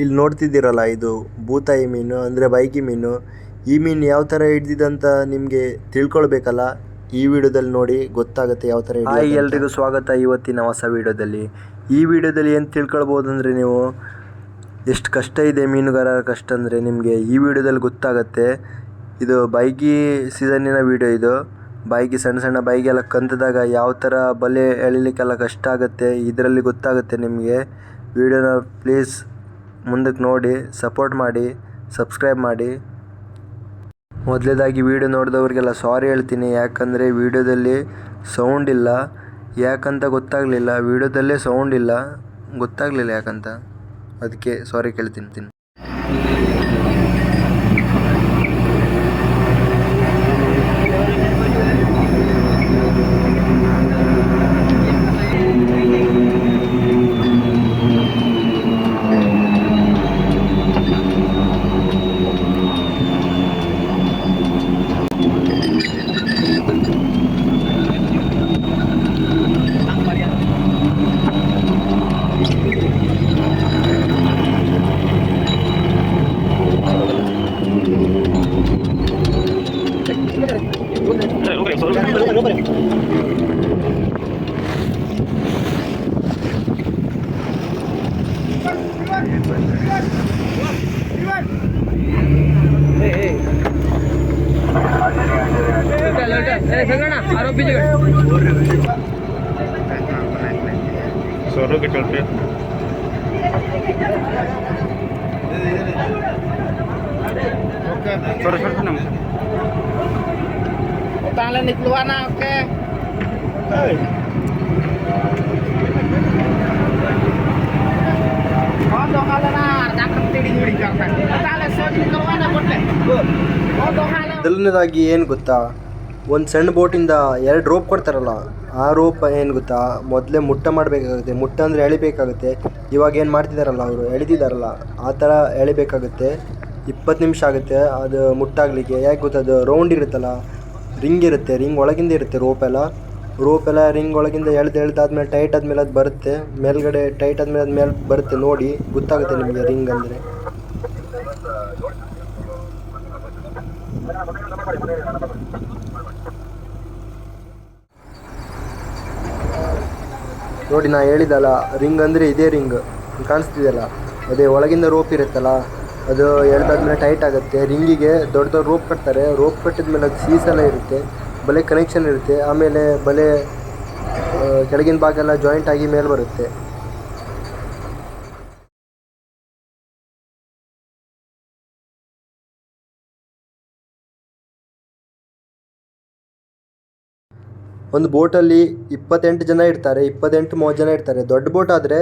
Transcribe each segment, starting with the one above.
ಇಲ್ಲಿ ನೋಡ್ತಿದ್ದೀರಲ್ಲ ಇದು ಬೂತಾಯಿ ಮೀನು ಅಂದರೆ ಬೈಕಿ ಮೀನು. ಈ ಮೀನು ಯಾವ ಥರ ಹಿಡ್ದಿದಂತ ನಿಮಗೆ ತಿಳ್ಕೊಳ್ಬೇಕಲ್ಲ? ಈ ವಿಡಿಯೋದಲ್ಲಿ ನೋಡಿ ಗೊತ್ತಾಗುತ್ತೆ ಯಾವ ಥರ ಹಾಯ್ ಎಲ್ರಿಗೂ ಸ್ವಾಗತ ಇವತ್ತಿನ ಹೊಸ ವಿಡಿಯೋದಲ್ಲಿ. ಈ ವಿಡಿಯೋದಲ್ಲಿ ಏನು ತಿಳ್ಕೊಳ್ಬೋದು ಅಂದರೆ ನೀವು ಎಷ್ಟು ಕಷ್ಟ ಇದೆ ಮೀನುಗಾರರ ಕಷ್ಟ ಅಂದರೆ ನಿಮಗೆ ಈ ವಿಡಿಯೋದಲ್ಲಿ ಗೊತ್ತಾಗುತ್ತೆ. ಇದು ಬೈಗಿ ಸೀಸನ್ನಿನ ವಿಡಿಯೋ ಇದು. ಬೈಗಿ ಸಣ್ಣ ಸಣ್ಣ ಬೈಗೆಲ್ಲ ಕಂತದಾಗ ಯಾವ ಥರ ಬಲೆ ಎಳಿಲಿಕ್ಕೆಲ್ಲ ಕಷ್ಟ ಆಗುತ್ತೆ ಇದರಲ್ಲಿ ಗೊತ್ತಾಗುತ್ತೆ ನಿಮಗೆ. ವಿಡಿಯೋನ ಪ್ಲೀಸ್ ಮುಂದಕ್ಕೆ ನೋಡಿ ಸಪೋರ್ಟ್ ಮಾಡಿ ಸಬ್ಸ್ಕ್ರೈಬ್ ಮಾಡಿ. ಮೊದಲೇದಾಗಿ ವೀಡಿಯೋ ನೋಡಿದವ್ರಿಗೆಲ್ಲ ಸಾರಿ ಹೇಳ್ತೀನಿ. ಯಾಕಂದರೆ ವೀಡಿಯೋದಲ್ಲಿ ಸೌಂಡ್ ಇಲ್ಲ. ಯಾಕಂತ ಗೊತ್ತಾಗಲಿಲ್ಲ. ವೀಡಿಯೋದಲ್ಲೇ ಸೌಂಡ್ ಇಲ್ಲ. ಗೊತ್ತಾಗಲಿಲ್ಲ ಯಾಕಂತ. ಅದಕ್ಕೆ ಸಾರಿ ಕೇಳ್ತೀನಿ ತಿನ್ सोनू के चलते छोटे छोटे ना ताले निकलवाना okay Oh, dong, kalau nak, tak kena tidur di kamar. Kalau soal ni keluar nak boleh. Oh, dong, kalau. Dalam ni lagi en gutta. ಒಂದು ಸಣ್ಣ ಬೋಟಿಂದ ಎರಡು ರೋಪ್ ಕೊಡ್ತಾರಲ್ಲ, ಆ ರೋಪ್ ಏನು ಗೊತ್ತಾ? ಮೊದಲೇ ಮುಟ್ಟ ಮಾಡಬೇಕಾಗುತ್ತೆ. ಮುಟ್ಟ ಅಂದರೆ ಎಳಿಬೇಕಾಗುತ್ತೆ. ಇವಾಗ ಏನು ಮಾಡ್ತಿದ್ದಾರಲ್ಲ ಅವರು? ಎಳಿತಿದ್ದಾರಲ್ಲ ಆ ಥರ ಎಳಿಬೇಕಾಗುತ್ತೆ. ಇಪ್ಪತ್ತು ನಿಮಿಷ ಆಗುತ್ತೆ ಅದು ಮುಟ್ಟಾಗಲಿಕ್ಕೆ. ಯಾಕೆ ಗೊತ್ತಾ? ಅದು ರೌಂಡ್ ಇರುತ್ತಲ್ಲ ರಿಂಗ್ ಇರುತ್ತೆ. ರಿಂಗ್ ಒಳಗಿಂದ ಇರುತ್ತೆ ರೋಪ್ ಎಲ್ಲ. ರೋಪ್ ಎಲ್ಲ ರಿಂಗ್ ಒಳಗಿಂದ ಎಳ್ದು ಎಳ್ದಾದ್ಮೇಲೆ ಟೈಟ್ ಆದಮೇಲೆ ಅದು ಬರುತ್ತೆ. ಮೇಲ್ಗಡೆ ಟೈಟ್ ಆದಮೇಲೆ ಅದು ಮೇಲೆ ಬರುತ್ತೆ ನೋಡಿ. ಗೊತ್ತಾಗುತ್ತೆ ನಿಮಗೆ ರಿಂಗ್ ಅಂದರೆ. ನೋಡಿ, ನಾ ಹೇಳಿದಲ್ಲ ರಿಂಗ್ ಅಂದರೆ ಇದೇ ರಿಂಗ್ ಕಾಣಿಸ್ತಿದೆಯಲ್ಲ? ಅದೇ ಒಳಗಿಂದ ರೋಪ್ ಇರುತ್ತಲ್ಲ, ಅದು ಎಳ್ದಾದ್ಮೇಲೆ ಟೈಟ್ ಆಗುತ್ತೆ. ರಿಂಗಿಗೆ ದೊಡ್ಡ ದೊಡ್ಡ ರೋಪ್ ಕಟ್ತಾರೆ. ರೋಪ್ ಕಟ್ಟಿದ್ಮೇಲೆ ಅದು ಸೀಸ್ ಎಲ್ಲ ಇರುತ್ತೆ, ಬಲೆ ಕನೆಕ್ಷನ್ ಇರುತ್ತೆ. ಆಮೇಲೆ ಬಲೆ ಕೆಳಗಿನ ಭಾಗ ಎಲ್ಲ ಜಾಯಿಂಟ್ ಆಗಿ ಮೇಲೆ ಬರುತ್ತೆ. ಒಂದು ಬೋಟಲ್ಲಿ ಇಪ್ಪತ್ತೆಂಟು ಜನ ಇರ್ತಾರೆ, ಇಪ್ಪತ್ತೆಂಟು ಮೂವತ್ತು ಜನ ಇರ್ತಾರೆ. ದೊಡ್ಡ ಬೋಟ್ ಆದರೆ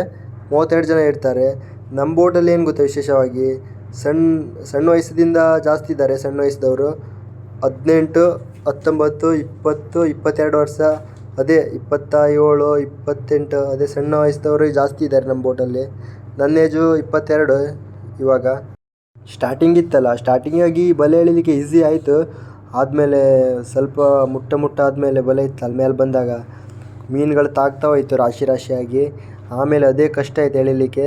ಮೂವತ್ತೆರಡು ಜನ ಇರ್ತಾರೆ. ನಮ್ಮ ಬೋಟಲ್ಲಿ ಏನು ಗೊತ್ತಾ ವಿಶೇಷವಾಗಿ? ಸಣ್ಣ ಸಣ್ಣ ವಯಸ್ಸಿನಿಂದ ಜಾಸ್ತಿ ಇದ್ದಾರೆ ಸಣ್ಣ ವಯಸ್ಸಿದವರು. ಹದಿನೆಂಟು, ಹತ್ತೊಂಬತ್ತು, ಇಪ್ಪತ್ತು, ಇಪ್ಪತ್ತೆರಡು ವರ್ಷ, ಅದೇ ಇಪ್ಪತ್ತ ಏಳು ಇಪ್ಪತ್ತೆಂಟು, ಅದೇ ಸಣ್ಣ ವಯಸ್ಸಿನವರು ಜಾಸ್ತಿ ಇದ್ದಾರೆ ನಮ್ಮ ಬೋಟಲ್ಲಿ. ನನ್ನ ಏಜು ಇಪ್ಪತ್ತೆರಡು ಇವಾಗ. ಸ್ಟಾರ್ಟಿಂಗ್ ಇತ್ತಲ್ಲ ಸ್ಟಾರ್ಟಿಂಗಾಗಿ ಬಲೆ ಎಳಿಲಿಕ್ಕೆ ಈಸಿ ಆಯಿತು. ಆದಮೇಲೆ ಸ್ವಲ್ಪ ಮುಟ್ಟ ಮುಟ್ಟ ಆದಮೇಲೆ ಬಲೆ ಇತ್ತಲ್ಲ ಮೇಲೆ ಬಂದಾಗ ಮೀನುಗಳು ತಾಗ್ತಾ ಹೋಯ್ತು ರಾಶಿ ರಾಶಿಯಾಗಿ. ಆಮೇಲೆ ಅದೇ ಕಷ್ಟ ಆಯ್ತು ಎಳೀಲಿಕ್ಕೆ.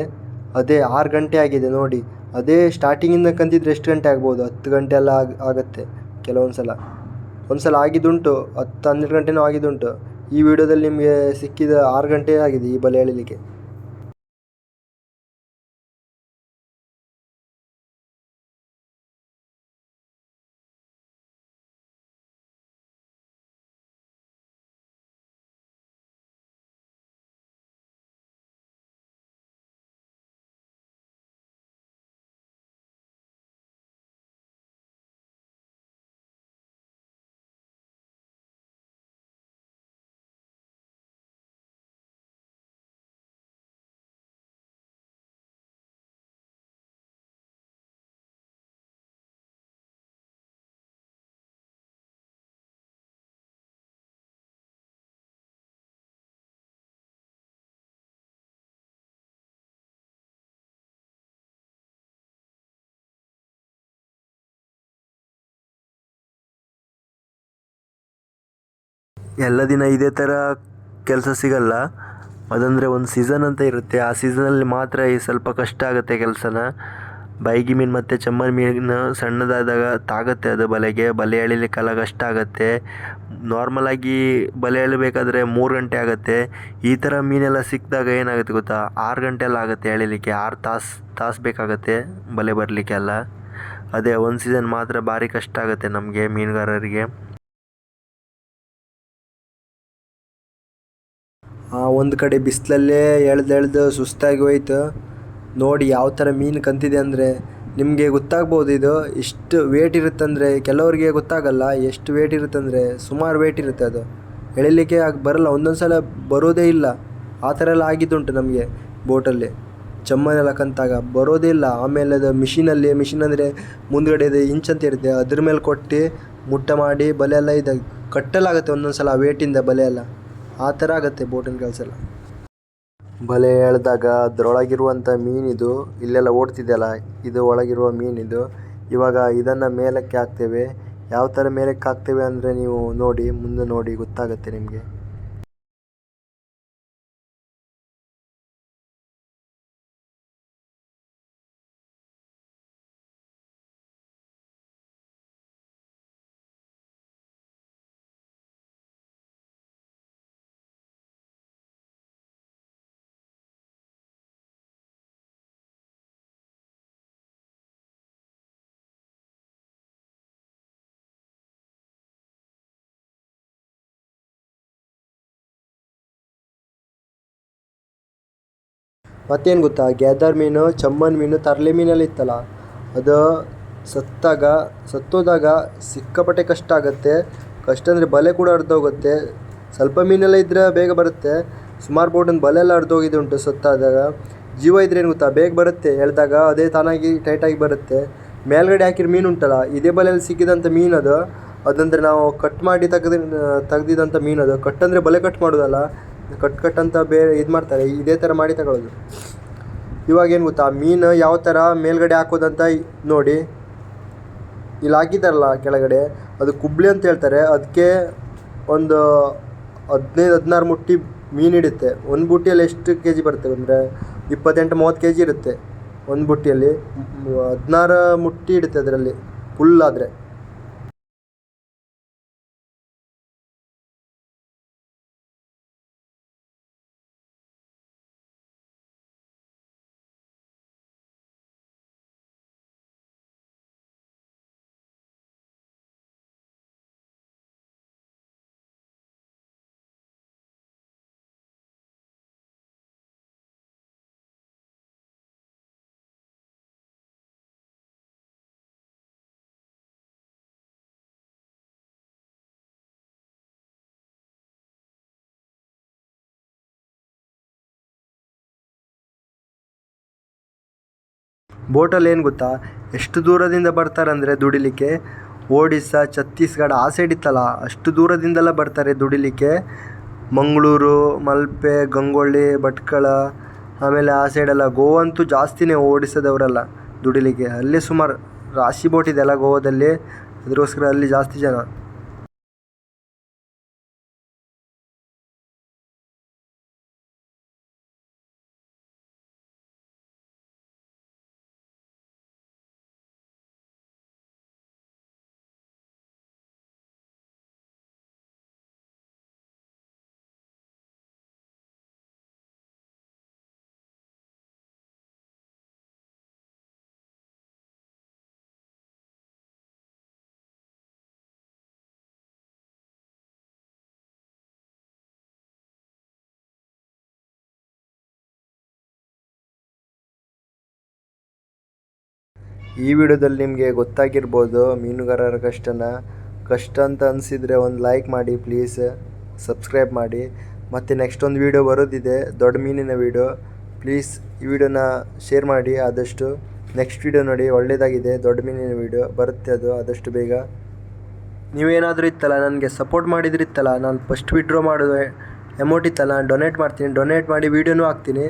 ಅದೇ ಆರು ಗಂಟೆ ಆಗಿದೆ ನೋಡಿ. ಅದೇ ಸ್ಟಾರ್ಟಿಂಗಿಂದ ಕಂತಿದ್ರೆ ಎಷ್ಟು ಗಂಟೆ ಆಗ್ಬೋದು? ಹತ್ತು ಗಂಟೆ ಎಲ್ಲ ಆಗ, ಆಗುತ್ತೆ ಕೆಲವೊಂದು ಸಲ ಆಗಿದ್ದುಂಟು, ಹತ್ತು ಹನ್ನೆರಡು ಗಂಟೆನೂ ಆಗಿದ್ದುಂಟು. ಈ ವಿಡಿಯೋದಲ್ಲಿ ನಿಮಗೆ ಸಿಕ್ಕಿದ ಆರು ಗಂಟೆ ಆಗಿದೆ ಈ ಬಲೆ ಎಳಿಲಿಕ್ಕೆ. ಎಲ್ಲ ದಿನ ಇದೇ ಥರ ಕೆಲಸ ಸಿಗಲ್ಲ. ಅದಂದರೆ ಒಂದು ಸೀಸನ್ ಅಂತ ಇರುತ್ತೆ. ಆ ಸೀಸನಲ್ಲಿ ಮಾತ್ರ ಈ ಸ್ವಲ್ಪ ಕಷ್ಟ ಆಗುತ್ತೆ ಕೆಲಸನ. ಬೈಗಿ ಮೀನು ಮತ್ತು ಚಮ್ಮರ್ ಮೀನು ಸಣ್ಣದಾದಾಗ ತಾಗುತ್ತೆ ಅದು ಬಲೆಗೆ. ಬಲೆ ಎಳಿಲಿಕ್ಕೆಲ್ಲ ಕಷ್ಟ ಆಗುತ್ತೆ. ನಾರ್ಮಲಾಗಿ ಬಲೆ ಎಳಿಬೇಕಾದ್ರೆ ಮೂರು ಗಂಟೆ ಆಗುತ್ತೆ. ಈ ಥರ ಮೀನೆಲ್ಲ ಸಿಕ್ಕಿದಾಗ ಏನಾಗುತ್ತೆ ಗೊತ್ತಾ? ಆರು ಗಂಟೆ ಎಲ್ಲ ಆಗುತ್ತೆ ಎಳಿಲಿಕ್ಕೆ. ಆರು ತಾಸು ತಾಸು ಬೇಕಾಗುತ್ತೆ ಬಲೆ ಬರಲಿಕ್ಕೆಲ್ಲ. ಅದೇ ಒಂದು ಸೀಸನ್ ಮಾತ್ರ ಭಾರಿ ಕಷ್ಟ ಆಗುತ್ತೆ ನಮಗೆ ಮೀನುಗಾರರಿಗೆ. ಒಂದು ಕಡೆ ಬಿಸಿಲಲ್ಲೇ ಎಳ್ದು ಎಳ್ದು ಸುಸ್ತಾಗಿ ಹೋಯ್ತು. ನೋಡಿ ಯಾವ ಥರ ಮೀನು ಕಂತಿದೆ ಅಂದರೆ ನಿಮಗೆ ಗೊತ್ತಾಗ್ಬೋದು ಇದು. ಎಷ್ಟು ವೇಟ್ ಇರುತ್ತಂದರೆ ಕೆಲವರಿಗೆ ಗೊತ್ತಾಗಲ್ಲ ಎಷ್ಟು ವೇಟ್ ಇರುತ್ತಂದರೆ ಸುಮಾರು ವೇಟ್ ಇರುತ್ತೆ ಅದು. ಎಳಿಲಿಕ್ಕೆ ಆಗಿ ಬರಲ್ಲ, ಒಂದೊಂದು ಸಲ ಬರೋದೇ ಇಲ್ಲ. ಆ ಥರ ಎಲ್ಲ ಆಗಿದ್ದುಂಟು ನಮಗೆ ಬೋಟಲ್ಲಿ. ಚಮ್ಮನೆಲ್ಲ ಕಂತಾಗ ಬರೋದೇ ಇಲ್ಲ. ಆಮೇಲೆ ಅದು ಮಿಷಿನಲ್ಲಿ, ಮಿಷಿನ್ ಅಂದರೆ ಮುಂದ್ಗಡೆ ಇದೆ, ಇಂಚ್ ಅಂತ ಇರುತ್ತೆ. ಅದ್ರ ಮೇಲೆ ಕೊಟ್ಟು ಮುಟ್ಟ ಮಾಡಿ ಬಲೆ ಎಲ್ಲ ಇದಾಗಿ ಕಟ್ಟಲಾಗುತ್ತೆ ಒಂದೊಂದು ಸಲ ವೇಟಿಂದ ಬಲೆ ಎಲ್ಲ. ಆ ಥರ ಆಗುತ್ತೆ ಬೋಟಿನ ಕೆಲಸ ಬಲೆ ಎಳೆದಾಗ ಅದರೊಳಗಿರುವಂಥ ಮೀನಿದು, ಇಲ್ಲೆಲ್ಲ ಓಡ್ತಿದೆಯಲ್ಲ, ಇದು ಒಳಗಿರುವ ಮೀನಿದು, ಇವಾಗ ಇದನ್ನು ಮೇಲಕ್ಕೆ ಹಾಕ್ತೇವೆ. ಯಾವ ಥರ ಮೇಲಕ್ಕೆ ಹಾಕ್ತೇವೆ ಅಂದರೆ ನೀವು ನೋಡಿ, ಮುಂದೆ ನೋಡಿ ಗೊತ್ತಾಗುತ್ತೆ ನಿಮಗೆ. ಮತ್ತೇನು ಗೊತ್ತಾ? ಗ್ಯಾದರ್ ಮೀನು ಚಮ್ಮನ್ ಮೀನು, ತರಲೆ ಮೀನಲ್ಲಿ ಇತ್ತಲ್ಲ? ಅದು ಸತ್ತಾಗ, ಸತ್ತೋದಾಗ ಸಿಕ್ಕಾಪಟ್ಟೆ ಕಷ್ಟ ಆಗುತ್ತೆ. ಕಷ್ಟ ಅಂದರೆ ಬಲೆ ಕೂಡ ಹರಿದೋಗುತ್ತೆ. ಸ್ವಲ್ಪ ಮೀನೆಲ್ಲ ಇದ್ದರೆ ಬೇಗ ಬರುತ್ತೆ. ಸುಮಾರು ಬೋಟಿನ ಬಲೆ ಎಲ್ಲ ಹರಿದೋಗಿದ್ದುಂಟು ಸತ್ತಾದಾಗ. ಜೀವ ಇದ್ರೆ ಏನು ಗೊತ್ತಾ? ಬೇಗ ಬರುತ್ತೆ. ಎಳೆದಾಗ ಅದೇ ತಾನಾಗಿ ಟೈಟಾಗಿ ಬರುತ್ತೆ. ಮೇಲ್ಗಡೆ ಹಾಕಿರೋ ಮೀನು ಉಂಟಲ್ಲ, ಇದೇ ಬಲೆಯಲ್ಲಿ ಸಿಕ್ಕಿದಂಥ ಮೀನು ಅದು. ಅದಂದರೆ ನಾವು ಕಟ್ ಮಾಡಿ ತೆಗೆದ ತೆಗ್ದಿದ್ದಂಥ ಮೀನು ಅದು. ಕಟ್ ಅಂದರೆ ಬಲೆ ಕಟ್ ಮಾಡೋದಲ್ಲ. ಕಟ್ ಕಟ್ ಅಂತ ಬೇರೆ ಇದು ಮಾಡ್ತಾರೆ, ಇದೇ ಥರ ಮಾಡಿ ತಗೊಳ್ಳೋದು ಇವಾಗ ಏನು ಗೊತ್ತಾ, ಮೀನು ಯಾವ ಥರ ಮೇಲ್ಗಡೆ ಹಾಕೋದಂತ ನೋಡಿ, ಇಲ್ಲಿ ಹಾಕಿದ್ದಾರಲ್ಲ ಕೆಳಗಡೆ, ಅದು ಕುಬ್ಳಿ ಅಂತ ಹೇಳ್ತಾರೆ ಅದಕ್ಕೆ ಒಂದು ಹದಿನೈದು, ಹದಿನಾರು ಮುಟ್ಟಿ ಮೀನು ಹಿಡಿಯುತ್ತೆ. ಒಂದು ಬುಟ್ಟಿಯಲ್ಲಿ ಎಷ್ಟು ಕೆ ಜಿ ಬರುತ್ತೆ ಅಂದರೆ ಇಪ್ಪತ್ತೆಂಟು, ಮೂವತ್ತು ಕೆ ಜಿ ಇರುತ್ತೆ ಒಂದು ಬುಟ್ಟಿಯಲ್ಲಿ. ಹದಿನಾರು ಮುಟ್ಟಿ ಇಡುತ್ತೆ ಅದರಲ್ಲಿ ಫುಲ್ ಆದರೆ. ಬೋಟಲ್ಲಿ ಏನು ಗೊತ್ತಾ? ಎಷ್ಟು ದೂರದಿಂದ ಬರ್ತಾರಂದರೆ ದುಡಿಲಿಕ್ಕೆ? ಒಡಿಸ್ಸಾ ಛತ್ತೀಸ್ಗಢ ಆ ಸೈಡ್ ಇತ್ತಲ್ಲ, ಅಷ್ಟು ದೂರದಿಂದೆಲ್ಲ ಬರ್ತಾರೆ ದುಡಿಲಿಕ್ಕೆ? ಮಂಗಳೂರು, ಮಲ್ಪೆ, ಗಂಗೊಳ್ಳಿ, ಭಟ್ಕಳ, ಆಮೇಲೆ ಆ ಸೈಡೆಲ್ಲ ಗೋವಾ ಅಂತೂ ಜಾಸ್ತಿನೇ ಓಡಿಸೋದವರೆಲ್ಲ ದುಡಿಲಿಕ್ಕೆ. ಅಲ್ಲೇ ಸುಮಾರು ರಾಶಿ ಬೋಟ್ ಇದೆಯಲ್ಲ ಗೋವಾದಲ್ಲಿ ಅದಕ್ಕೋಸ್ಕರ ಅಲ್ಲಿ ಜಾಸ್ತಿ ಜನ. ಈ ವಿಡಿಯೋದಲ್ಲಿ ನಿಮಗೆ ಗೊತ್ತಾಗಿರ್ಬೋದು ಮೀನುಗಾರರ ಕಷ್ಟನ. ಕಷ್ಟ ಅಂತ ಅನಿಸಿದರೆ ಒಂದು ಲೈಕ್ ಮಾಡಿ ಪ್ಲೀಸ್ ಸಬ್ಸ್ಕ್ರೈಬ್ ಮಾಡಿ. ಮತ್ತು ನೆಕ್ಸ್ಟ್ ಒಂದು ವೀಡಿಯೋ ಬರೋದಿದೆ, ದೊಡ್ಡ ಮೀನಿನ ವೀಡಿಯೋ ಪ್ಲೀಸ್ ಈ ವಿಡಿಯೋನ ಶೇರ್ ಮಾಡಿ, ಆದಷ್ಟು ನೆಕ್ಸ್ಟ್ ವೀಡಿಯೋ ನೋಡಿ ಒಳ್ಳೆಯದಾಗಿದೆ ದೊಡ್ಡ ಮೀನಿನ ವೀಡಿಯೋ ಬರುತ್ತೆ ಅದು, ಆದಷ್ಟು ಬೇಗ. ನೀವೇನಾದರೂ ಇತ್ತಲ್ಲ, ನನಗೆ ಸಪೋರ್ಟ್ ಮಾಡಿದ್ರಿತ್ತಲ್ಲ, ನಾನು ಫಸ್ಟ್ ವಿಡ್ರಾ ಮಾಡೋದು ಅಮೌಂಟ್ ಇತ್ತಲ್ಲ ನಾನು ಡೊನೇಟ್ ಮಾಡ್ತೀನಿ ಡೊನೇಟ್ ಮಾಡಿ ವೀಡಿಯೋನೂ ಹಾಕ್ತೀನಿ.